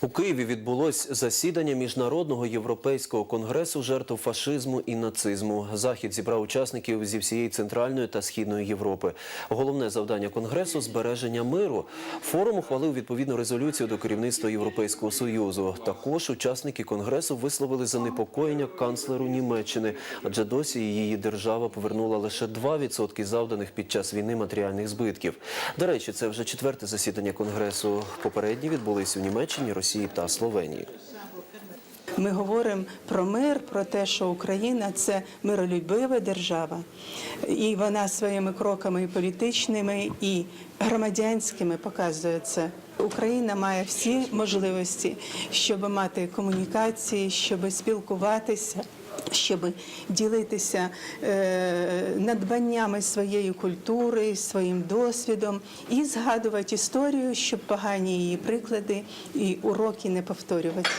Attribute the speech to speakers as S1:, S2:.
S1: У Києві відбулось засідання міжнародного європейського конгресу жертв фашизму і нацизму. Захід зібрав учасників зі всієї центральної та східної Європи. Головне завдання конгресу збереження миру. Форум ухвалив відповідну резолюцію до керівництва Європейського союзу. Також учасники конгресу висловили занепокоєння канцлеру Німеччини, адже досі її держава повернула лише 2% завданих під час війни матеріальних збитків. До речі, це вже четверте засідання конгресу. Попередні відбулись у Німеччині, Росії та Словенії.
S2: Ми говоримо про мир, про те, що Україна це миролюбива держава, і вона своїми кроками політичними і громадянськими показує це. Україна має всі можливості, щоб мати комунікації, щоб спілкуватися. Щоб ділитися е, надбаннями своєї культури, своїм досвідом і згадувати історію, щоб погані її приклади і уроки не повторювати.